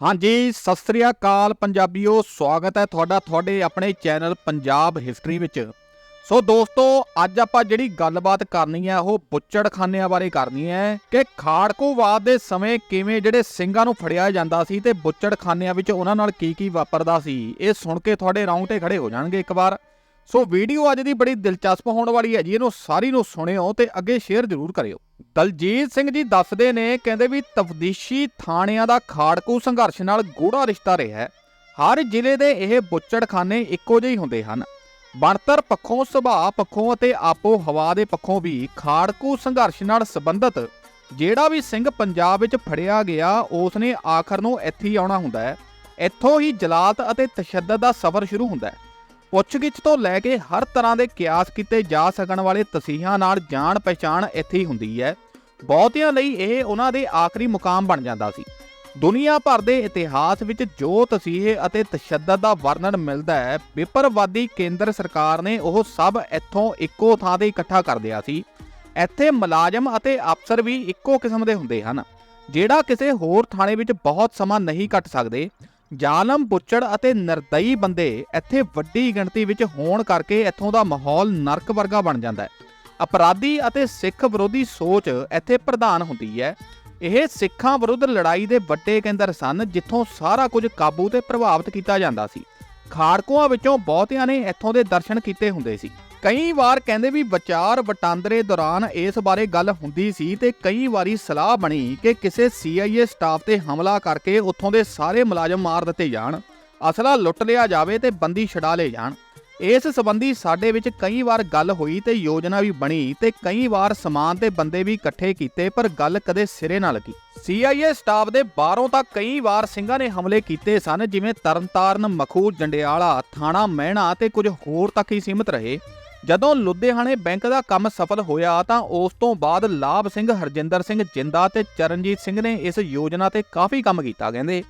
ਹਾਂਜੀ, ਸਤਿ ਸ੍ਰੀ ਅਕਾਲ ਪੰਜਾਬੀਓ, ਸਵਾਗਤ ਹੈ ਤੁਹਾਡਾ ਤੁਹਾਡੇ ਆਪਣੇ ਚੈਨਲ ਪੰਜਾਬ ਹਿਸਟਰੀ ਵਿੱਚ। ਸੋ ਦੋਸਤੋ, ਅੱਜ ਆਪਾਂ ਜਿਹੜੀ ਗੱਲਬਾਤ ਕਰਨੀ ਹੈ, ਉਹ ਬੁੱਚੜਖਾਨਿਆਂ ਬਾਰੇ ਕਰਨੀ ਹੈ ਕਿ ਖਾੜਕੂਵਾਦ ਦੇ ਸਮੇਂ ਕਿਵੇਂ ਜਿਹੜੇ ਸਿੰਘਾਂ ਨੂੰ ਫੜਿਆ ਜਾਂਦਾ ਸੀ ਤੇ ਬੁੱਚੜਖਾਨਿਆਂ ਵਿੱਚ ਉਹਨਾਂ ਨਾਲ ਕੀ ਕੀ ਵਾਪਰਦਾ ਸੀ, ਇਹ ਸੁਣ ਕੇ ਤੁਹਾਡੇ ਰੌਂਗਟੇ ਖੜੇ ਹੋ ਜਾਣਗੇ ਇੱਕ ਵਾਰ। ਸੋ ਵੀਡੀਓ ਅੱਜ ਦੀ ਬੜੀ ਦਿਲਚਸਪ ਹੋਣ ਵਾਲੀ ਹੈ ਜੀ, ਇਹਨੂੰ ਸਾਰੀ ਨੂੰ ਸੁਣਿਓ ਤੇ ਅੱਗੇ ਸ਼ੇਅਰ ਜ਼ਰੂਰ ਕਰਿਓ। ਦਲਜੀਤ ਸਿੰਘ ਜੀ ਦੱਸਦੇ ਨੇ, ਕਹਿੰਦੇ ਵੀ ਤਫਦੀਸ਼ੀ ਥਾਣਿਆਂ ਦਾ ਖਾੜਕੂ ਸੰਘਰਸ਼ ਨਾਲ ਗੂੜਾ ਰਿਸ਼ਤਾ ਰਿਹਾ ਹੈ। ਹਰ ਜ਼ਿਲ੍ਹੇ ਦੇ ਇਹ ਬੁੱਚੜਖਾਨੇ ਇੱਕੋ ਜਿਹੇ ਹੁੰਦੇ ਹਨ। ਬਣਤਰ ਪੱਖੋਂ ਸੁਭਾਅ ਪੱਖੋਂ ਅਤੇ ਆਪੋ ਹਵਾ ਦੇ ਪੱਖੋਂ ਵੀ ਖਾੜਕੂ ਸੰਘਰਸ਼ ਨਾਲ ਸੰਬੰਧਿਤ ਜਿਹੜਾ ਵੀ ਸਿੰਘ ਪੰਜਾਬ ਵਿੱਚ ਫੜਿਆ ਗਿਆ ਉਸ ਨੇ ਆਖਰ ਨੂੰ ਇੱਥੇ ਹੀ ਆਉਣਾ ਹੁੰਦਾ ਹੈ। ਇੱਥੋਂ ਹੀ ਜਲਾਤ ਅਤੇ ਤਸ਼ੱਦਦ ਦਾ ਸਫ਼ਰ ਸ਼ੁਰੂ ਹੁੰਦਾ ਹੈ। ਪੁੱਛਗਿੱਛ ਤੋਂ ਲੈ ਕੇ ਹਰ ਤਰ੍ਹਾਂ ਦੇ ਕਿਆਸ ਕੀਤੇ ਜਾ ਸਕਣ ਵਾਲੇ ਤਸੀਹਾਂ ਨਾਲ ਜਾਣ ਪਛਾਣ ਇੱਥੇ ਹੀ ਹੁੰਦੀ ਹੈ। ਬਹੁਤਿਆਂ ਲਈ ਇਹ ਉਹਨਾਂ ਦੇ ਆਖਰੀ ਮੁਕਾਮ ਬਣ ਜਾਂਦਾ ਸੀ। ਦੁਨੀਆ ਭਰ ਦੇ ਇਤਿਹਾਸ ਵਿੱਚ ਜੋ ਤਸੀਹੇ ਅਤੇ ਤਸ਼ੱਦਦ ਦਾ ਵਰਣਨ ਮਿਲਦਾ ਹੈ, ਵਿਪਰਵਾਦੀ ਕੇਂਦਰ ਸਰਕਾਰ ਨੇ ਉਹ ਸਭ ਇੱਥੋਂ ਇੱਕੋ ਥਾਂ ਤੇ ਇਕੱਠਾ ਕਰ ਦਿਆ ਸੀ। ਇੱਥੇ ਮੁਲਾਜ਼ਮ ਅਤੇ ਅਫਸਰ ਵੀ ਇੱਕੋ ਕਿਸਮ ਦੇ ਹੁੰਦੇ ਹਨ, ਜਿਹੜਾ ਕਿਸੇ ਹੋਰ ਥਾਣੇ ਵਿੱਚ ਬਹੁਤ ਸਮਾਂ ਨਹੀਂ ਕੱਟ ਸਕਦੇ। ਜ਼ਾਲਮ ਬੁੱਚੜ ਅਤੇ ਨਿਰਦਈ ਬੰਦੇ ਇੱਥੇ ਵੱਡੀ ਗਿਣਤੀ ਵਿੱਚ ਹੋਣ ਕਰਕੇ ਇੱਥੋਂ ਦਾ ਮਾਹੌਲ ਨਰਕ ਵਰਗਾ ਬਣ ਜਾਂਦਾ ਹੈ। ਅਪਰਾਧੀ ਅਤੇ ਸਿੱਖ ਵਿਰੋਧੀ ਸੋਚ ਇੱਥੇ ਪ੍ਰਧਾਨ ਹੁੰਦੀ ਹੈ। ਇਹ ਸਿੱਖਾਂ ਵਿਰੁੱਧ ਲੜਾਈ ਦੇ ਵੱਡੇ ਕੇਂਦਰ ਸਨ, ਜਿੱਥੋਂ ਸਾਰਾ ਕੁਝ ਕਾਬੂ ਤੇ ਪ੍ਰਭਾਵਿਤ ਕੀਤਾ ਜਾਂਦਾ ਸੀ। ਖਾੜਕੂਆਂ ਵਿੱਚੋਂ ਬਹੁਤਿਆਂ ਨੇ ਇੱਥੋਂ ਦੇ ਦਰਸ਼ਨ ਕੀਤੇ ਹੁੰਦੇ ਸੀ। ਕਈ ਵਾਰ ਕਹਿੰਦੇ ਵੀ ਵਿਚਾਰ ਵਟਾਂਦਰੇ ਦੌਰਾਨ ਇਸ ਬਾਰੇ ਗੱਲ ਹੁੰਦੀ ਸੀ ਤੇ ਕਈ ਵਾਰੀ ਸਲਾਹ ਬਣੀ ਕਿ ਕਿਸੇ CIA ਸਟਾਫ ਤੇ ਹਮਲਾ ਕਰਕੇ ਉੱਥੋਂ ਦੇ ਸਾਰੇ ਮੁਲਾਜ਼ਮ ਮਾਰ ਦਿੱਤੇ ਜਾਣ, ਅਸਲਾ ਲੁੱਟ ਲਿਆ ਜਾਵੇ ਤੇ ਬੰਦੀ ਛਡਾ ਲਏ ਜਾਣ। ਇਸ ਸੰਬੰਧੀ ਸਾਡੇ ਵਿੱਚ ਕਈ ਵਾਰ ਗੱਲ ਹੋਈ ਤੇ ਯੋਜਨਾ ਵੀ ਬਣੀ ਤੇ ਕਈ ਵਾਰ ਸਮਾਨ ਤੇ ਬੰਦੇ ਵੀ ਇਕੱਠੇ ਕੀਤੇ ਪਰ ਗੱਲ ਕਦੇ ਸਿਰੇ ਨਾ ਲੱਗੀ। CIA ਸਟਾਫ ਦੇ ਬਾਹਰੋਂ ਤਾਂ ਕਈ ਵਾਰ ਸਿੰਘਾਂ ਨੇ ਹਮਲੇ ਕੀਤੇ ਸਨ ਜਿਵੇਂ ਤਰਨਤਾਰਨ, ਮਖੂ, ਜੰਡਿਆਲਾ, ਥਾਣਾ ਮਹਿਣਾ ਤੇ ਕੁਝ ਹੋਰ ਤੱਕ ਹੀ ਸੀਮਿਤ ਰਹੇ। ਜਦੋਂ ਲੁਧਿਆਣੇ ਬੈਂਕ ਦਾ ਕੰਮ ਸਫਲ ਹੋਇਆ ਤਾਂ ਉਸ ਤੋਂ ਬਾਅਦ ਲਾਭ ਸਿੰਘ, ਹਰਜਿੰਦਰ ਸਿੰਘ, ਜਿੰਦਾ ਤੇ ਚਰਨਜੀਤ ਸਿੰਘ ਨੇ ਇਸ ਯੋਜਨਾ ਤੇ ਕਾਫੀ ਕੰਮ ਕੀਤਾ, ਕਹਿੰਦੇ।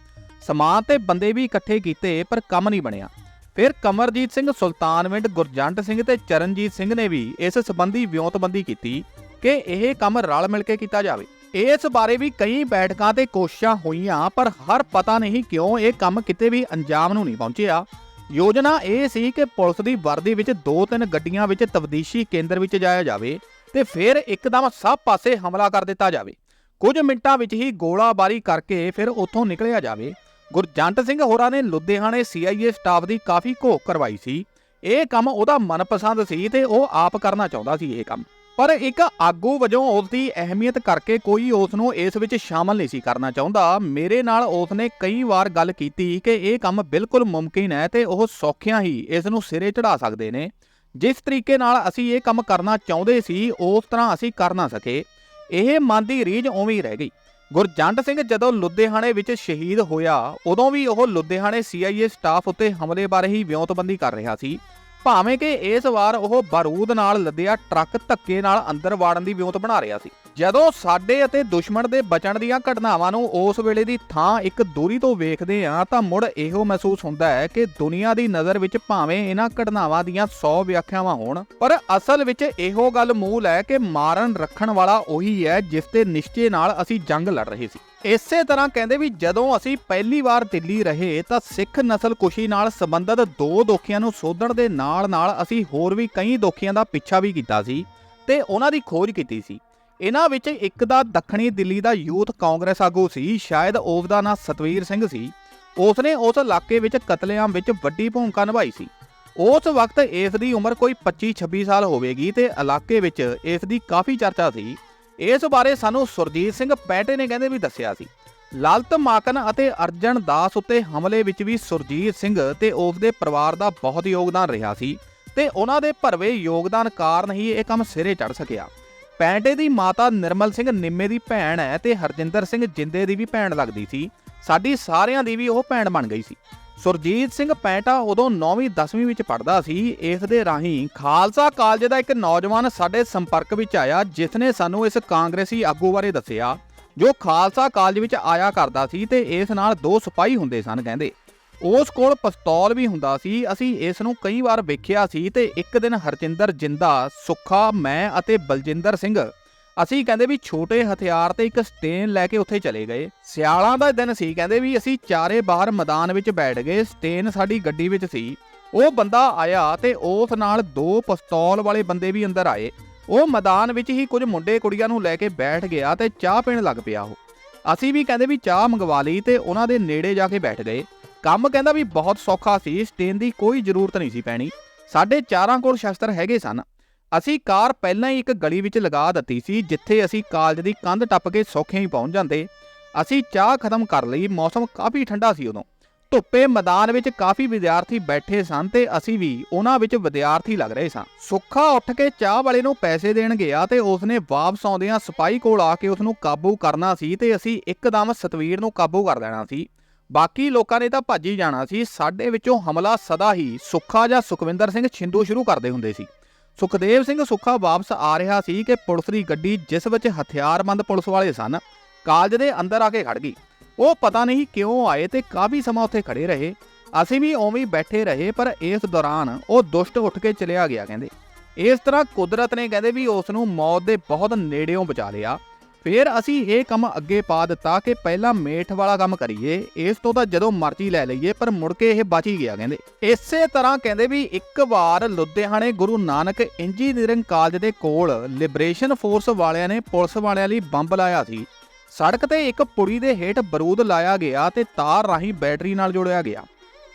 ਸਮਾਨ ਤੇ ਬੰਦੇ ਵੀ ਇਕੱਠੇ ਕੀਤੇ, ਪਰ ਕੰਮ ਨਹੀਂ ਬਣਿਆ। ਫਿਰ ਕਮਰਜੀਤ ਸਿੰਘ ਸੁਲਤਾਨਵਿੰਡ ਗੁਰਜੰਟ ਸਿੰਘ ਤੇ ਚਰਨਜੀਤ ਸਿੰਘ ਨੇ ਵੀ ਇਸ ਸੰਬੰਧੀ ਵਿਉਂਤਬੰਦੀ ਕੀਤੀ ਕਿ ਇਹ ਕੰਮ ਰਲ ਮਿਲ ਕੇ ਕੀਤਾ ਜਾਵੇ। ਇਸ ਬਾਰੇ ਵੀ ਕਈ ਬੈਠਕਾਂ ਤੇ ਕੋਸ਼ਿਸ਼ਾਂ ਹੋਈਆਂ, ਪਰ ਹਰ ਪਤਾ ਨਹੀਂ ਕਿਉਂ ਇਹ ਕੰਮ ਕਿਤੇ ਵੀ ਅੰਜਾਮ ਨੂੰ ਨਹੀਂ ਪਹੁੰਚਿਆ। ਯੋਜਨਾ ਇਹ ਸੀ ਕਿ ਪੁਲਿਸ ਦੀ ਵਰਦੀ ਵਿੱਚ ਦੋ ਤਿੰਨ ਗੱਡੀਆਂ ਵਿੱਚ ਤਬਦੀਸ਼ੀ ਕੇਂਦਰ ਵਿੱਚ ਜਾਇਆ ਜਾਵੇ ਤੇ ਫਿਰ ਇੱਕਦਮ ਸਭ ਪਾਸੇ ਹਮਲਾ ਕਰ ਦਿੱਤਾ ਜਾਵੇ। ਕੁਝ ਮਿੰਟਾਂ ਵਿੱਚ ਹੀ ਗੋਲਾਬਾਰੀ ਕਰਕੇ ਫਿਰ ਉੱਥੋਂ ਨਿਕਲਿਆ ਜਾਵੇ। ਗੁਰਜੰਟ ਸਿੰਘ ਹੋਰਾਂ ਨੇ ਲੁਧਿਆਣੇ CIA ਸਟਾਫ ਦੀ ਕਾਫੀ ਘੋਖ ਕਰਵਾਈ ਸੀ। ਇਹ ਕੰਮ ਉਹਦਾ ਮਨਪਸੰਦ ਸੀ ਤੇ ਉਹ ਆਪ ਕਰਨਾ ਚਾਹੁੰਦਾ ਸੀ ਇਹ ਕੰਮ। ਪਰ ਇੱਕ ਆਗੂ ਵਜੋਂ ਉਸ ਦੀ ਅਹਿਮੀਅਤ ਕਰਕੇ ਕੋਈ ਉਸ ਨੂੰ ਇਸ ਵਿੱਚ ਸ਼ਾਮਲ ਨਹੀਂ ਸੀ ਕਰਨਾ ਚਾਹੁੰਦਾ। ਮੇਰੇ ਨਾਲ ਉਸ ਨੇ ਕਈ ਵਾਰ ਗੱਲ ਕੀਤੀ ਕਿ ਇਹ ਕੰਮ ਬਿਲਕੁਲ ਮੁਮਕਿਨ ਹੈ ਤੇ ਉਹ ਸੌਖਿਆਂ ਹੀ ਇਸ ਨੂੰ ਸਿਰੇ ਚੜਾ ਸਕਦੇ ਨੇ। ਜਿਸ ਤਰੀਕੇ ਨਾਲ ਅਸੀਂ ਇਹ ਕੰਮ ਕਰਨਾ ਚਾਹੁੰਦੇ ਸੀ, ਉਸ ਤਰ੍ਹਾਂ ਅਸੀਂ ਕਰ ਨਾ ਸਕੇ। ਇਹ ਮਨ ਦੀ ਰੀਝ ਉਵੇਂ ਹੀ ਰਹਿ ਗਈ। ਗੁਰਜੰਟ ਸਿੰਘ ਜਦੋਂ ਲੁਧਿਆਣੇ ਵਿੱਚ ਸ਼ਹੀਦ ਹੋਇਆ, ਉਦੋਂ ਵੀ ਉਹ ਲੁਧਿਆਣੇ CIA ਸਟਾਫ ਉੱਤੇ ਹਮਲੇ ਬਾਰੇ ਹੀ ਵਿਉਂਤਬੰਦੀ ਕਰ ਰਿਹਾ ਸੀ। ਭਾਵੇਂ ਕਿ ਇਸ ਵਾਰ ਉਹ ਬਾਰੂਦ ਨਾਲ ਲੱਦਿਆ ਟਰੱਕ ਧੱਕੇ ਨਾਲ ਅੰਦਰ ਵਾੜਨ ਦੀ ਵਿਉਂਤ ਬਣਾ ਰਿਹਾ ਸੀ। ਜਦੋਂ ਸਾਡੇ ਅਤੇ ਦੁਸ਼ਮਣ ਦੇ ਬਚਣ ਦੀਆਂ ਘਟਨਾਵਾਂ ਨੂੰ ਉਸ ਵੇਲੇ ਦੀ ਥਾਂ ਇੱਕ ਦੂਰੀ ਤੋਂ ਵੇਖਦੇ ਹਾਂ ਤਾਂ ਮੁੜ ਇਹੋ ਮਹਿਸੂਸ ਹੁੰਦਾ ਹੈ ਕਿ ਦੁਨੀਆ ਦੀ ਨਜ਼ਰ ਵਿੱਚ ਭਾਵੇਂ ਇਹਨਾਂ ਘਟਨਾਵਾਂ ਦੀਆਂ 100 ਵਿਆਖਿਆਵਾਂ ਹੋਣ, ਪਰ ਅਸਲ ਵਿੱਚ ਇਹੋ ਗੱਲ ਮੂਲ ਹੈ ਕਿ ਮਾਰਨ ਰੱਖਣ ਵਾਲਾ ਉਹੀ ਹੈ ਜਿਸ ਤੇ ਨਿਸ਼ਚੇ ਨਾਲ ਅਸੀਂ ਜੰਗ ਲੜ ਰਹੇ ਸੀ। ਇਸੇ ਤਰ੍ਹਾਂ ਕਹਿੰਦੇ ਵੀ ਜਦੋਂ ਅਸੀਂ ਪਹਿਲੀ ਵਾਰ ਦਿੱਲੀ ਰਹੇ ਤਾਂ ਸਿੱਖ ਨਸਲਕੁਸ਼ੀ ਨਾਲ ਸੰਬੰਧਿਤ ਦੋ ਦੋਖੀਆਂ ਨੂੰ ਸੋਧਣ ਦੇ ਨਾਲ-ਨਾਲ ਅਸੀਂ ਹੋਰ ਵੀ ਕਈ ਦੋਖੀਆਂ ਦਾ ਪਿੱਛਾ ਵੀ ਕੀਤਾ ਸੀ ਤੇ ਉਹਨਾਂ ਦੀ ਖੋਜ ਕੀਤੀ ਸੀ। ਇਹਨਾਂ ਵਿੱਚ ਇੱਕ ਦਾ ਦੱਖਣੀ ਦਿੱਲੀ ਦਾ ਯੂਥ ਕਾਂਗਰਸ ਆਗੂ ਸੀ, ਸ਼ਾਇਦ ਉਸ ਦਾ ਨਾਂ ਸਤਵੀਰ ਸਿੰਘ ਸੀ। ਉਸ ਨੇ ਉਸ ਇਲਾਕੇ ਵਿੱਚ ਕਤਲੇਆਮ ਵਿੱਚ ਵੱਡੀ ਭੂਮਿਕਾ ਨਿਭਾਈ ਸੀ। ਉਸ ਵਕਤ ਇਸ ਦੀ ਉਮਰ ਕੋਈ 25-26 ਸਾਲ ਹੋਵੇਗੀ ਤੇ ਇਲਾਕੇ ਵਿੱਚ ਇਸ ਦੀ ਕਾਫੀ ਚਰਚਾ ਸੀ। ਇਸ ਬਾਰੇ ਸਾਨੂੰ ਸੁਰਜੀਤ ਸਿੰਘ ਪੈਟੇ ਨੇ ਕਹਿੰਦੇ ਵੀ ਦੱਸਿਆ ਸੀ। ਲਲਤ ਮਾਕਨ ਅਤੇ ਅਰਜਨ ਦਾਸ ਉੱਤੇ ਹਮਲੇ ਵਿੱਚ ਵੀ ਸੁਰਜੀਤ ਸਿੰਘ ਤੇ ਉਸ ਦੇ ਪਰਿਵਾਰ ਦਾ ਬਹੁਤ ਯੋਗਦਾਨ ਰਿਹਾ ਸੀ ਤੇ ਉਹਨਾਂ ਦੇ ਭਰਵੇ ਯੋਗਦਾਨ ਕਾਰਨ ਹੀ ਇਹ ਕੰਮ ਸਿਰੇ ਚੜ ਸਕਿਆ। ਪੈਂਟੇ ਦੀ ਮਾਤਾ ਨਿਰਮਲ ਸਿੰਘ ਨਿੰਮੇ ਦੀ ਭੈਣ ਹੈ ਤੇ ਹਰਜਿੰਦਰ ਸਿੰਘ ਜਿੰਦੇ ਦੀ ਵੀ ਭੈਣ ਲੱਗਦੀ ਸੀ। ਸਾਡੀ ਸਾਰਿਆਂ ਦੀ ਵੀ ਉਹ ਭੈਣ ਬਣ ਗਈ ਸੀ। ਸੁਰਜੀਤ ਸਿੰਘ ਪੈਂਟਾ ਉਦੋਂ 9ਵੀਂ 10ਵੀਂ ਵਿੱਚ ਪੜ੍ਹਦਾ ਸੀ। ਇਸ ਦੇ ਰਾਹੀਂ ਖਾਲਸਾ ਕਾਲਜ ਦਾ ਇੱਕ ਨੌਜਵਾਨ ਸਾਡੇ ਸੰਪਰਕ ਵਿੱਚ ਆਇਆ ਜਿਸ ਨੇ ਸਾਨੂੰ ਇਸ ਕਾਂਗਰਸੀ ਆਗੂ ਬਾਰੇ ਦੱਸਿਆ, ਜੋ ਖਾਲਸਾ ਕਾਲਜ ਵਿੱਚ ਆਇਆ ਕਰਦਾ ਸੀ ਤੇ ਇਸ ਨਾਲ ਦੋ ਸਿਪਾਹੀ ਹੁੰਦੇ ਸਨ, ਕਹਿੰਦੇ। ਉਸ ਕੋਲ ਪਿਸਤੌਲ ਵੀ ਹੁੰਦਾ ਸੀ। ਅਸੀਂ ਇਸ ਨੂੰ ਕਈ ਵਾਰ ਵੇਖਿਆ ਸੀ ਤੇ ਇੱਕ ਦਿਨ ਹਰਜਿੰਦਰ ਜਿੰਦਾ, ਸੁੱਖਾ, ਮੈਂ ਅਤੇ ਬਲਜਿੰਦਰ ਸਿੰਘ ਅਸੀਂ ਕਹਿੰਦੇ ਵੀ ਛੋਟੇ ਹਥਿਆਰ ਤੇ ਇੱਕ ਸਟੇਨ ਲੈ ਕੇ ਉੱਥੇ ਚਲੇ ਗਏ। ਸਿਆਲਾਂ ਦਾ ਦਿਨ ਸੀ, ਕਹਿੰਦੇ ਵੀ ਅਸੀਂ ਚਾਰੇ ਬਾਹਰ ਮੈਦਾਨ ਵਿੱਚ ਬੈਠ ਗਏ, ਸਟੇਨ ਸਾਡੀ ਗੱਡੀ ਵਿੱਚ ਸੀ। ਉਹ ਬੰਦਾ ਆਇਆ ਤੇ ਉਸ ਨਾਲ ਦੋ ਪਿਸਤੌਲ ਵਾਲੇ ਬੰਦੇ ਵੀ ਅੰਦਰ ਆਏ। ਉਹ ਮੈਦਾਨ ਵਿੱਚ ਹੀ ਕੁਝ ਮੁੰਡੇ ਕੁੜੀਆਂ ਨੂੰ ਲੈ ਕੇ ਬੈਠ ਗਿਆ ਤੇ ਚਾਹ ਪੀਣ ਲੱਗ ਪਿਆ ਉਹ। ਅਸੀਂ ਵੀ ਕਹਿੰਦੇ ਵੀ ਚਾਹ ਮੰਗਵਾ ਲਈ ਤੇ ਉਹਨਾਂ ਦੇ ਨੇੜੇ ਜਾ ਕੇ ਬੈਠ ਗਏ। ਕੰਮ ਕਹਿੰਦਾ ਵੀ ਬਹੁਤ ਸੌਖਾ ਸੀ, ਸਟੇਨ ਦੀ ਕੋਈ ਜ਼ਰੂਰਤ ਨਹੀਂ ਸੀ ਪੈਣੀ। ਸਾਡੇ ਚਾਰਾਂ ਕੋਲ ਸ਼ਸਤਰ ਹੈਗੇ ਸਨ। ਅਸੀਂ ਕਾਰ ਪਹਿਲਾਂ ਹੀ ਇੱਕ ਗਲੀ ਵਿੱਚ ਲਗਾ ਦਿੱਤੀ ਸੀ, ਜਿੱਥੇ ਅਸੀਂ ਕਾਲਜ ਦੀ ਕੰਧ ਟੱਪ ਕੇ ਸੌਖੇ ਹੀ ਪਹੁੰਚ ਜਾਂਦੇ। ਅਸੀਂ ਚਾਹ ਖਤਮ ਕਰ ਲਈ, ਮੌਸਮ ਕਾਫੀ ਠੰਡਾ ਸੀ ਉਦੋਂ। ਧੁੱਪੇ ਮੈਦਾਨ ਵਿੱਚ ਕਾਫੀ ਵਿਦਿਆਰਥੀ ਬੈਠੇ ਸਨ ਤੇ ਅਸੀਂ ਵੀ ਉਹਨਾਂ ਵਿੱਚ ਵਿਦਿਆਰਥੀ ਲੱਗ ਰਹੇ ਸਾਂ। ਸੁੱਖਾ ਉੱਠ ਕੇ ਚਾਹ ਵਾਲੇ ਨੂੰ ਪੈਸੇ ਦੇਣ ਗਿਆ ਤੇ ਉਸਨੇ ਵਾਪਸ ਆਉਂਦਿਆਂ ਸਿਪਾਹੀ ਕੋਲ ਆ ਕੇ ਉਸ ਨੂੰ ਕਾਬੂ ਕਰਨਾ ਸੀ ਤੇ ਅਸੀਂ ਇੱਕਦਮ ਸਤਵੀਰ ਨੂੰ ਕਾਬੂ ਕਰ ਲੈਣਾ ਸੀ। ਬਾਕੀ ਲੋਕਾਂ ਨੇ ਤਾਂ ਭੱਜ ਹੀ ਜਾਣਾ ਸੀ, ਸਾਡੇ ਵਿੱਚੋਂ ਹਮਲਾ ਸਦਾ ਹੀ ਸੁੱਖਾ ਜਾਂ ਸੁਖਵਿੰਦਰ ਸਿੰਘ ਛਿੰਦੂ ਸ਼ੁਰੂ ਕਰਦੇ ਹੁੰਦੇ ਸੀ। ਸੁਖਦੇਵ ਸਿੰਘ ਸੁੱਖਾ ਵਾਪਸ ਆ ਰਿਹਾ ਸੀ ਕਿ ਪੁਲਿਸ ਦੀ ਗੱਡੀ ਜਿਸ ਵਿੱਚ ਹਥਿਆਰਬੰਦ ਪੁਲਿਸ ਵਾਲੇ ਸਨ, ਕਾਲਜ ਦੇ ਅੰਦਰ ਆ ਕੇ ਖੜ ਗਈ। ਉਹ ਪਤਾ ਨਹੀਂ ਕਿਉਂ ਆਏ ਤੇ ਕਾਫੀ ਸਮਾਂ ਉੱਥੇ ਖੜੇ ਰਹੇ। ਅਸੀਂ ਵੀ ਉਵੇਂ ਹੀ ਬੈਠੇ ਰਹੇ, ਪਰ ਇਸ ਦੌਰਾਨ ਉਹ ਦੁਸ਼ਟ ਉੱਠ ਕੇ ਚਲਿਆ ਗਿਆ, ਕਹਿੰਦੇ। ਇਸ ਤਰ੍ਹਾਂ ਕੁਦਰਤ ਨੇ, ਕਹਿੰਦੇ ਵੀ ਉਸ ਨੂੰ ਮੌਤ ਦੇ ਬਹੁਤ ਨੇੜਿਓਂ ਬਚਾ ਲਿਆ। ਫਿਰ ਅਸੀਂ ਇਹ ਕੰਮ ਅੱਗੇ ਪਾ ਦਿੱਤਾ ਕਿ ਪਹਿਲਾਂ ਮੇਠ ਵਾਲਾ ਕੰਮ ਕਰੀਏ, ਇਸ ਤੋਂ ਤਾਂ ਜਦੋਂ ਮਰਜ਼ੀ ਲੈ ਲਈਏ, ਪਰ ਮੁੜ ਕੇ ਇਹ ਬਚ ਹੀ ਗਿਆ, ਕਹਿੰਦੇ। ਇਸੇ ਤਰ੍ਹਾਂ ਕਹਿੰਦੇ ਵੀ ਇੱਕ ਵਾਰ ਲੁਧਿਆਣੇ ਗੁਰੂ ਨਾਨਕ ਇੰਜੀਨੀਅਰਿੰਗ ਕਾਲਜ ਦੇ ਕੋਲ ਲਿਬਰੇਸ਼ਨ ਫੋਰਸ ਵਾਲਿਆਂ ਨੇ ਪੁਲਿਸ ਵਾਲਿਆਂ ਲਈ ਬੰਬ ਲਾਇਆ ਸੀ। ਸੜਕ ਤੇ ਇੱਕ ਪੁੜੀ ਦੇ ਹੇਠ ਬਰੂਦ ਲਾਇਆ ਗਿਆ ਤੇ ਤਾਰ ਰਾਹੀਂ ਬੈਟਰੀ ਨਾਲ ਜੋੜਿਆ ਗਿਆ।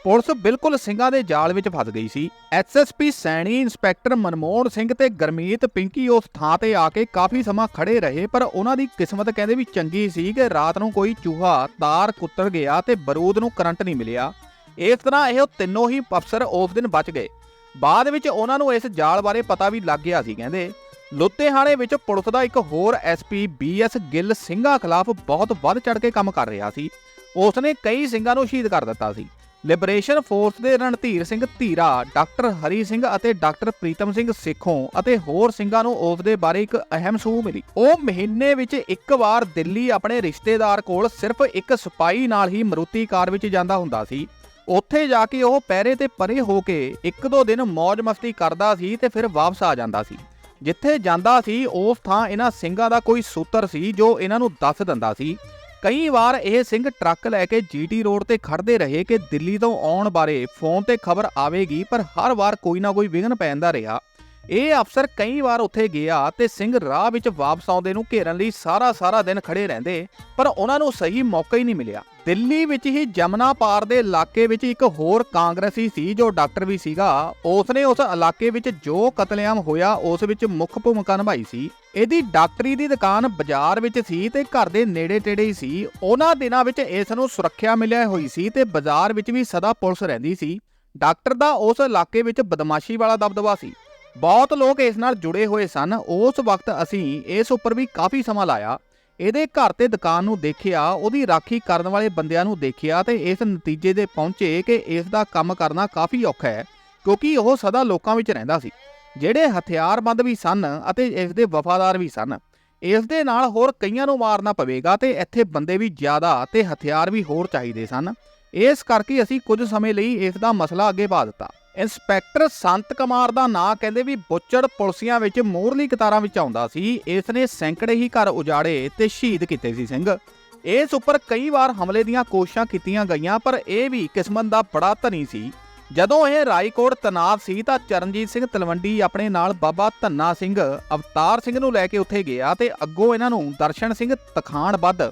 ਪੁਲਿਸ ਬਿਲਕੁਲ ਸਿੰਘਾਂ ਦੇ ਜਾਲ ਵਿੱਚ ਫਸ ਗਈ ਸੀ। ਐਸਐਸਪੀ ਸੈਣੀ ਇੰਸਪੈਕਟਰ ਮਨਮੋਹਨ ਸਿੰਘ ਤੇ ਗਰਮੀਤ ਪਿੰਕੀ ਉਸ ਥਾਂ ਤੇ ਆ ਕੇ ਕਾਫੀ ਸਮਾਂ ਖੜੇ ਰਹੇ, ਪਰ ਉਹਨਾਂ ਦੀ ਕਿਸਮਤ ਕਹਿੰਦੇ ਵੀ ਚੰਗੀ ਸੀ ਕਿ ਰਾਤ ਨੂੰ ਕੋਈ ਚੂਹਾ, ਤਾਰ ਕੁੱਤਰ ਗਿਆ ਤੇ ਬਰੂਦ ਨੂੰ ਕਰੰਟ ਨਹੀਂ ਮਿਲਿਆ। ਇਸ ਤਰ੍ਹਾਂ ਇਹ ਤਿੰਨੋਂ ਹੀ ਅਫਸਰ ਉਸ ਦਿਨ ਬਚ ਗਏ। ਬਾਅਦ ਵਿੱਚ ਉਹਨਾਂ ਨੂੰ ਇਸ ਜਾਲ ਬਾਰੇ ਪਤਾ ਵੀ ਲੱਗ ਗਿਆ ਸੀ, ਕਹਿੰਦੇ ਲੁਧਿਆਣੇ ਵਿੱਚ ਪੁਲਿਸ ਦਾ ਇੱਕ ਹੋਰ ਐਸਪੀ ਬੀਐਸ ਗਿੱਲ ਸਿੰਘਾਂ ਖਿਲਾਫ ਬਹੁਤ ਵੱਧ ਚੜ ਕੇ ਕੰਮ ਕਰ ਰਿਹਾ ਸੀ। ਉਸ ਨੇ ਕਈ ਸਿੰਘਾਂ ਨੂੰ ਸ਼ਹੀਦ ਕਰ ਦਿੱਤਾ ਸੀ। ਲਿਬਰੇਸ਼ਨ ਫੋਰਸ ਦੇ ਰਣਧੀਰ ਸਿੰਘ ਧੀਰਾ, ਡਾਕਟਰ ਹਰੀ ਸਿੰਘ ਅਤੇ ਡਾਕਟਰ ਪ੍ਰੀਤਮ ਸਿੰਘ ਸਿੱਖੋਂ ਅਤੇ ਹੋਰ ਸਿੰਘਾਂ ਨੂੰ ਉਸ ਦੇ ਬਾਰੇ ਇੱਕ ਅਹਿਮ ਸੂਹ ਮਿਲੀ। ਉਹ ਮਹੀਨੇ ਵਿੱਚ ਇੱਕ ਵਾਰ ਦਿੱਲੀ ਆਪਣੇ ਰਿਸ਼ਤੇਦਾਰ ਕੋਲ ਸਿਰਫ ਇੱਕ ਸਿਪਾਹੀ ਨਾਲ ਹੀ ਮਰੂਤੀ ਕਾਰ ਵਿੱਚ ਜਾਂਦਾ ਹੁੰਦਾ ਸੀ। ਉੱਥੇ ਜਾ ਕੇ ਉਹ ਪਹਿਰੇ ਤੇ ਪਰੇ ਹੋ ਕੇ ਇੱਕ ਦੋ ਦਿਨ ਮौज ਮਸਤੀ ਕਰਦਾ ਸੀ ਤੇ ਫਿਰ ਵਾਪਸ ਆ ਜਾਂਦਾ ਸੀ। ਜਿੱਥੇ ਜਾਂਦਾ ਸੀ, ਉਸ ਥਾਂ ਇਹਨਾਂ ਸਿੰਘਾਂ ਦਾ ਕੋਈ ਸੂਤਰ ਸੀ ਜੋ ਇਹਨਾਂ ਨੂੰ ਦੱਸ ਦਿੰਦਾ ਸੀ। ਕਈ ਵਾਰ ਇਹ ਸਿੰਘ ਟਰੱਕ ਲੈ ਕੇ ਜੀਟੀ ਰੋਡ ਤੇ ਖੜਦੇ ਰਹੇ ਕਿ ਦਿੱਲੀ ਤੋਂ ਆਉਣ ਬਾਰੇ ਫੋਨ ਤੇ ਖਬਰ ਆਵੇਗੀ, ਪਰ ਹਰ ਵਾਰ ਕੋਈ ਨਾ ਕੋਈ ਵਿਘਨ ਪੈਂਦਾ ਰਿਹਾ। ਇਹ ਅਫਸਰ ਕਈ ਵਾਰ ਉੱਥੇ ਗਿਆ ਤੇ ਸਿੰਘ ਰਾਹ ਵਿੱਚ ਵਾਪਸ ਆਉਂਦੇ ਨੂੰ ਘੇਰਨ ਲਈ ਸਾਰਾ ਸਾਰਾ ਦਿਨ ਖੜੇ ਰਹਿੰਦੇ, ਪਰ ਉਹਨਾਂ ਨੂੰ ਸਹੀ ਮੌਕਾ ਹੀ ਨਹੀਂ ਮਿਲਿਆ। ਦਿੱਲੀ ਵਿੱਚ ਹੀ ਜਮਨਾ ਪਾਰ ਦੇ ਇਲਾਕੇ ਵਿੱਚ ਇੱਕ ਹੋਰ ਕਾਂਗਰਸੀ ਸੀ ਜੋ ਡਾਕਟਰ ਵੀ ਸੀਗਾ। ਉਸਨੇ ਉਸ ਇਲਾਕੇ ਵਿੱਚ ਜੋ ਕਤਲੇਆਮ ਹੋਇਆ, ਉਸ ਵਿੱਚ ਮੁੱਖ ਭੂਮਿਕਾ ਨਿਭਾਈ ਸੀ। ਇਹਦੀ ਡਾਕਟਰੀ ਦੀ ਦੁਕਾਨ ਬਾਜ਼ਾਰ ਵਿੱਚ ਸੀ ਤੇ ਘਰ ਦੇ ਨੇੜੇ ਤੇੜੇ ਹੀ ਸੀ। ਉਹਨਾਂ ਦਿਨਾਂ ਵਿੱਚ ਇਸ ਨੂੰ ਸੁਰੱਖਿਆ ਮਿਲਿਆ ਹੋਈ ਸੀ ਤੇ ਬਾਜ਼ਾਰ ਵਿੱਚ ਵੀ ਸਦਾ ਪੁਲਿਸ ਰਹਿੰਦੀ ਸੀ। ਡਾਕਟਰ ਦਾ ਉਸ ਇਲਾਕੇ ਵਿੱਚ ਬਦਮਾਸ਼ੀ ਵਾਲਾ ਦਬਦਬਾ ਸੀ। ਬਹੁਤ ਲੋਕ ਇਸ ਨਾਲ ਜੁੜੇ ਹੋਏ ਸਨ। ਉਸ ਵਕਤ ਅਸੀਂ ਇਸ ਉੱਪਰ ਵੀ ਕਾਫੀ ਸਮਾਂ ਲਾਇਆ। ਇਹਦੇ ਘਰ ਤੇ ਦੁਕਾਨ ਨੂੰ ਦੇਖਿਆ, ਉਹਦੀ ਰਾਖੀ ਕਰਨ ਵਾਲੇ ਬੰਦਿਆਂ ਨੂੰ ਦੇਖਿਆ ਤੇ ਇਸ ਨਤੀਜੇ ਦੇ ਪਹੁੰਚੇ ਕਿ ਇਸ ਦਾ ਕੰਮ ਕਰਨਾ ਕਾਫੀ ਔਖਾ ਹੈ, ਕਿਉਂਕਿ ਉਹ ਸਦਾ ਲੋਕਾਂ ਵਿੱਚ ਰਹਿੰਦਾ ਸੀ। ਜਿਹੜੇ ਹਥਿਆਰਬੰਦ ਵੀ ਸਨ ਅਤੇ ਇਸ ਦੇ ਵਫਾਦਾਰ ਵੀ ਸਨ। ਇਸ ਦੇ ਨਾਲ ਹੋਰ ਕਈਆਂ ਨੂੰ ਮਾਰਨਾ ਪਵੇਗਾ ਤੇ ਇੱਥੇ ਬੰਦੇ ਵੀ ਜ਼ਿਆਦਾ ਤੇ ਹਥਿਆਰ ਵੀ ਹੋਰ ਚਾਹੀਦੇ ਸਨ। ਇਸ ਕਰਕੇ ਅਸੀਂ ਕੁਝ ਸਮੇਂ ਲਈ ਇਸ ਦਾ ਮਸਲਾ ਅੱਗੇ ਪਾ ਦਿੱਤਾ। ਇੰਸਪੈਕਟਰ ਸੰਤ ਕੁਮਾਰ ਦਾ ਨਾਂ ਕਹਿੰਦੇ ਵੀ ਬੁੱਚੜ ਪੁਲਸੀਆਂ ਵਿੱਚ ਮੋਹਰਲੀ ਕਤਾਰਾਂ ਵਿੱਚ ਆਉਂਦਾ ਸੀ। ਇਸ ਨੇ ਸੈਂਕੜੇ ਹੀ ਘਰ ਉਜਾੜੇ ਤੇ ਸ਼ਹੀਦ ਕੀਤੇ ਸੀ ਸਿੰਘ। ਇਸ ਉੱਪਰ ਕਈ ਵਾਰ ਹਮਲੇ ਦੀਆਂ ਕੋਸ਼ਿਸ਼ਾਂ ਕੀਤੀਆਂ ਗਈਆਂ, ਪਰ ਇਹ ਵੀ ਕਿਸਮਤ ਦਾ ਬੜਾ ਧਨੀ ਸੀ। ਜਦੋਂ ਇਹ ਰਾਏਕੋਟ ਤਨਾਵ ਸੀ ਤਾਂ ਚਰਨਜੀਤ ਸਿੰਘ ਤਲਵੰਡੀ ਆਪਣੇ ਨਾਲ ਬਾਬਾ ਧੰਨਾ ਸਿੰਘ, ਅਵਤਾਰ ਸਿੰਘ ਨੂੰ ਲੈ ਕੇ ਉੱਥੇ ਗਿਆ ਤੇ ਅੱਗੋਂ ਇਹਨਾਂ ਨੂੰ ਦਰਸ਼ਨ ਸਿੰਘ ਤਖਾਣਬੱਧ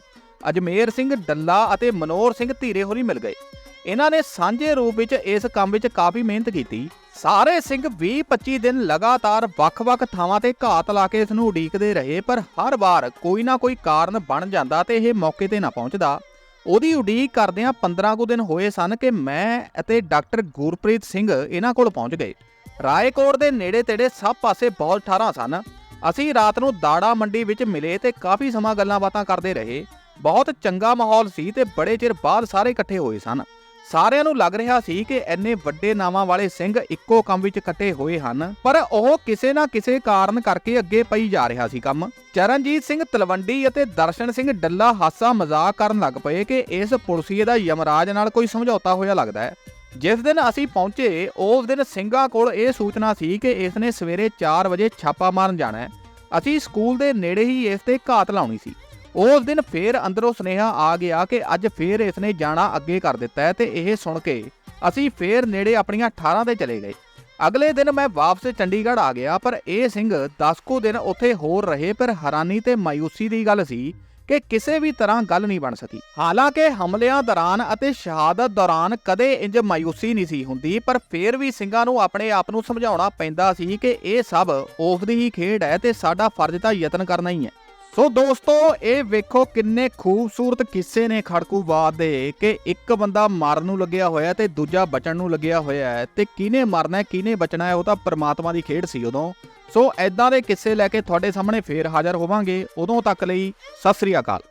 ਅਜਮੇਰ ਸਿੰਘ ਡੱਲਾ ਅਤੇ ਮਨੋਰ ਸਿੰਘ ਧੀਰੇ ਹੋਰੀ ਮਿਲ ਗਏ। ਇਹਨਾਂ ਨੇ ਸਾਂਝੇ ਰੂਪ ਵਿੱਚ ਇਸ ਕੰਮ ਵਿੱਚ ਕਾਫੀ ਮਿਹਨਤ ਕੀਤੀ। ਸਾਰੇ ਸਿੰਘ 20-25 ਦਿਨ ਲਗਾਤਾਰ ਵੱਖ-ਵੱਖ ਥਾਵਾਂ ਤੇ ਘਾਤ ਲਾ ਕੇ ਇਸ ਨੂੰ ਉਡੀਕਦੇ ਰਹੇ, ਪਰ ਹਰ ਵਾਰ ਕੋਈ ਨਾ ਕੋਈ ਕਾਰਨ ਬਣ ਜਾਂਦਾ ਤੇ ਇਹ ਮੌਕੇ ਤੇ ਨਾ ਪਹੁੰਚਦਾ। ਉਹਦੀ ਉਡੀਕ ਕਰਦਿਆਂ 15 ਕੁ ਦਿਨ ਹੋਏ ਸਨ ਕਿ ਮੈਂ ਅਤੇ ਡਾਕਟਰ ਗੁਰਪ੍ਰੀਤ ਸਿੰਘ ਇਹਨਾਂ ਕੋਲ ਪਹੁੰਚ ਗਏ। ਰਾਏਕੋਟ ਦੇ ਨੇੜੇ ਤੇੜੇ ਸਭ ਪਾਸੇ ਬਹੁਤ ਠਾਰਾਂ ਸਨ। ਅਸੀਂ ਰਾਤ ਨੂੰ ਦਾੜਾ ਮੰਡੀ ਵਿੱਚ ਮਿਲੇ ਤੇ ਕਾਫੀ ਸਮਾਂ ਗੱਲਾਂ ਬਾਤਾਂ ਕਰਦੇ ਰਹੇ। ਬਹੁਤ ਚੰਗਾ ਮਾਹੌਲ ਸੀ ਤੇ ਬੜੇ ਚਿਰ ਬਾਅਦ ਸਾਰੇ ਇਕੱਠੇ ਹੋਏ ਸਨ। ਸਾਰਿਆਂ ਨੂੰ ਲੱਗ ਰਿਹਾ ਸੀ ਕਿ ਐਨੇ ਵੱਡੇ ਨਾਵਾਂ ਵਾਲੇ ਸਿੰਘ ਇੱਕੋ ਕੰਮ ਵਿੱਚ ਕੱਟੇ ਹੋਏ ਹਨ, ਪਰ ਉਹ ਕਿਸੇ ਨਾ ਕਿਸੇ ਕਾਰਨ ਕਰਕੇ ਅੱਗੇ ਪਈ ਜਾ ਰਿਹਾ ਸੀ ਕੰਮ। ਚਰਨਜੀਤ ਸਿੰਘ ਤਲਵੰਡੀ ਅਤੇ ਦਰਸ਼ਨ ਸਿੰਘ ਡੱਲਾ ਹਾਸਾ ਮਜ਼ਾਕ ਕਰਨ ਲੱਗ ਪਏ ਕਿ ਇਸ ਪੁਲਸੀਏ ਦਾ ਯਮਰਾਜ ਨਾਲ ਕੋਈ ਸਮਝੌਤਾ ਹੋਇਆ ਲੱਗਦਾ ਹੈ। ਜਿਸ ਦਿਨ ਅਸੀਂ ਪਹੁੰਚੇ, ਉਸ ਦਿਨ ਸਿੰਘਾਂ ਕੋਲ ਇਹ ਸੂਚਨਾ ਸੀ ਕਿ ਇਸ ਨੇ ਸਵੇਰੇ 4 ਵਜੇ ਛਾਪਾ ਮਾਰਨ ਜਾਣਾ ਹੈ। ਅਸੀਂ ਸਕੂਲ ਦੇ ਨੇੜੇ ਹੀ ਇਸ ਤੇ ਘਾਤ ਲਾਉਣੀ ਸੀ। ਉਸ ਦਿਨ ਫੇਰ ਅੰਦਰੋਂ ਸੁਨੇਹਾ ਆ ਗਿਆ ਕਿ ਅੱਜ ਫੇਰ ਇਸ ਨੇ ਜਾਣਾ ਅੱਗੇ ਕਰ ਦਿੱਤਾ ਹੈ ਤੇ ਇਹ ਸੁਣ ਕੇ ਅਸੀਂ ਫੇਰ ਨੇੜੇ ਆਪਣੀਆਂ 18 ਤੇ ਚਲੇ ਗਏ। ਅਗਲੇ ਦਿਨ ਮੈਂ ਵਾਪਸ ਚੰਡੀਗੜ੍ਹ ਆ ਗਿਆ, ਪਰ ਇਹ ਸਿੰਘ 10 ਕੁ ਦਿਨ ਉੱਥੇ ਹੋਰ ਰਹੇ, ਪਰ ਹੈਰਾਨੀ ਤੇ ਮਾਯੂਸੀ ਦੀ ਗੱਲ ਸੀ ਕਿ ਕਿਸੇ ਵੀ ਤਰ੍ਹਾਂ ਗੱਲ ਨਹੀਂ ਬਣ ਸਕੀ। ਹਾਲਾਂਕਿ ਹਮਲਿਆਂ ਦੌਰਾਨ ਅਤੇ ਸ਼ਹਾਦਤ ਦੌਰਾਨ ਕਦੇ ਇੰਜ ਮਾਯੂਸੀ ਨਹੀਂ ਸੀ ਹੁੰਦੀ, ਪਰ ਫੇਰ ਵੀ ਸਿੰਘਾਂ ਨੂੰ ਆਪਣੇ ਆਪ ਨੂੰ ਸਮਝਾਉਣਾ ਪੈਂਦਾ ਸੀ ਕਿ ਇਹ ਸਭ ਉਸ ਦੀ ਹੀ ਖੇਡ ਹੈ ਤੇ ਸਾਡਾ ਫਰਜ਼ ਤਾਂ ਯਤਨ ਕਰਨਾ ਹੀ ਹੈ। ਸੋ ਦੋਸਤੋ, ਇਹ ਵੇਖੋ ਕਿੰਨੇ ਖੂਬਸੂਰਤ ਕਿੱਸੇ ਨੇ ਖੜਕੂਬਾਦ ਦੇ ਕਿ ਇੱਕ ਬੰਦਾ ਮਾਰਨ ਨੂੰ ਲੱਗਿਆ ਹੋਇਆ ਤੇ ਦੂਜਾ ਬਚਣ ਨੂੰ ਲੱਗਿਆ ਹੋਇਆ ਹੈ ਤੇ ਕਿਹਨੇ ਮਰਨਾ ਹੈ, ਕਿਹਨੇ ਬਚਣਾ ਹੈ, ਉਹ ਤਾਂ ਪਰਮਾਤਮਾ ਦੀ ਖੇਡ ਸੀ ਉਦੋਂ। ਸੋ ਐਦਾਂ ਦੇ ਕਿੱਸੇ ਲੈ ਕੇ ਤੁਹਾਡੇ ਸਾਹਮਣੇ ਫੇਰ ਹਾਜ਼ਰ ਹੋਵਾਂਗੇ। ਉਦੋਂ ਤੱਕ ਲਈ ਸਤਿ ਸ੍ਰੀ ਅਕਾਲ।